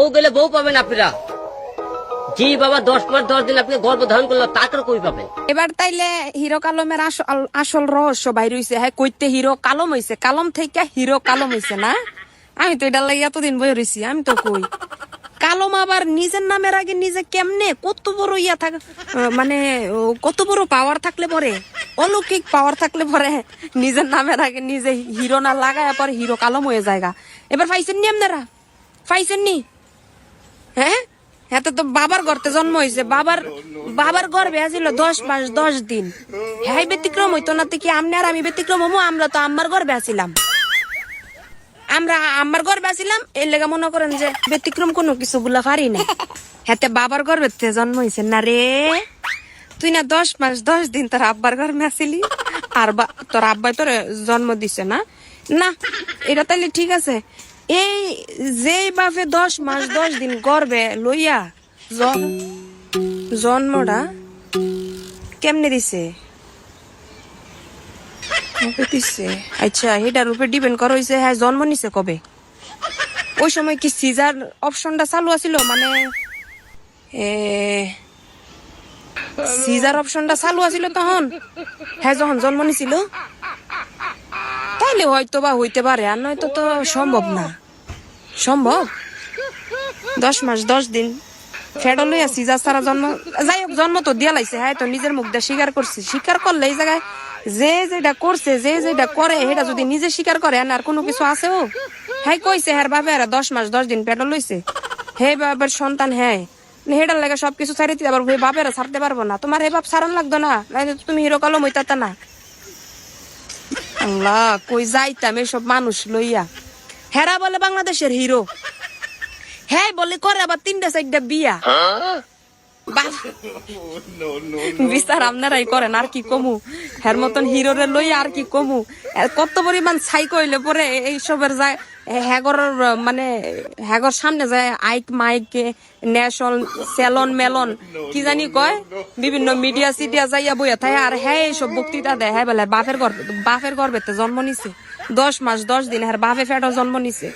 বউ গেলে বউ পাবেন আপনারা। জি বাবা দশ মাস, দশ দিন আপনি গর্ভ ধারণ করল তাকে কই পাবেন। এবার তাইলে হিরো কালমের আসল রহস্য বাইর হইছে। হ্যাঁ কইতে হিরো কালম হইছে। কালম থেকে হিরো কালম হইছে না? আমি তো এটা লাগি এতদিন বই রইছি, আমি তো কই। কালম আবার নিজের নামের আগে নিজে কেমনে কত বড় ইয়া থাক মানে কত বড় পাওয়ার থাকলে পরে? অলৌকিক পাওয়ার থাকলে পরে নিজের নামের আগে নিজে হিরো না লাগায় পরে হিরো কালম হয়ে যায়গা। এবার পাইছেন নি আপনারা? পাইছেন নি? হ্যাঁ? তো বাবার গর্তে জন্ম হয়েছে। বাবার বাবার গর্বে দশ মাস, দশ দিন। হ্যাঁ ব্যতিক্রম হইতো না তো কি? আর আমি ব্যতিক্রম আমরা তো আম্মার গর্বে আমরা আমার গর্বে এর লেগে মনে করেন যে ব্যতিক্রম কোনো কিছু গুলা পারি না হাতে বাবার গর্বে জন্ম হয়েছে। না রে, তুই না দশ মাস, দশ দিন তোর আব্বার গর্বে আসিলি? আর তোর আব্বাই তোর জন্ম দিছে না? না, এটা তাহলে ঠিক আছে। এই যে বাপে দশ মাস, দশ দিন গর্বে লইয়া জন্মটা কেমনে দিছে? দিছে? আচ্ছা এটার উপরে ডিপেন্ড করা হয়েছে হ্যাঁ জন্ম নিছে কবে? ওই সময় কি সিজার অপশনটা চালু আছিল? মানে সিজার অপশনটা চালু আছিল তখন? হ্যাঁ যখন জন্ম নিছিল? তাইলে হয়তো বা হইতে পারে, আর নয়তো তো সম্ভব না। সম্ভব? দশ মাস, দশ দিন। ফেডো লইয়া সিজার সারা জন্ম, যাই হোক, জন্ম তো দিয়া লাইছে হ্যাঁ তো নিজের মুখ দিয়ে স্বীকার স্বীকার করলে এই জায়গায় যে যেটা করছে, যে যেটা করে, সেটা যদি নিজে স্বীকার করে, আর কোনো কিছু আছে ও? হ্যাঁ কইছে হ্যাঁ বাবা দশ মাস, দশ দিন পেটে লইছে। হে বাবার সন্তান হ্যাঁ। হেডার লাগে সবকিছু ছাড়ি দিতে পারব ছাড়তে পারব না। তোমার হে বাপ সারান লাগতো না তুমি হিরো কালো মইতাতা না। আল্লাহ, কই যাইতাম এসব মানুষ লইয়া। হেরা বলে বাংলাদেশের হিরো। হ্যাঁ বলে করে আবার তিনটা চারটা বিয়া। বিস্তার আপনারাই করেন, আর কি কমু। হের মতন হিরোরে লই আর কি কমু। কত পরিমাণ ছাই কইলে পরে এইসবের যায় হ্যাগর মানে হ্যাগর সামনে যায়, আইক মাইক ন্যাশন সেলন মেলন, কি জানি কয়, বিভিন্ন মিডিয়া সিডিয়া যাইয়া বইয়া থাকে আর হ্যাঁ এইসব বক্তৃতা দেয় হ্যাঁ বলে বাপের গর্বে বাপের গর্বেতে জন্ম নিছে। দশ মাস, দশ দিন হ্যাঁ বাপে ফেটো জন্ম নিছে।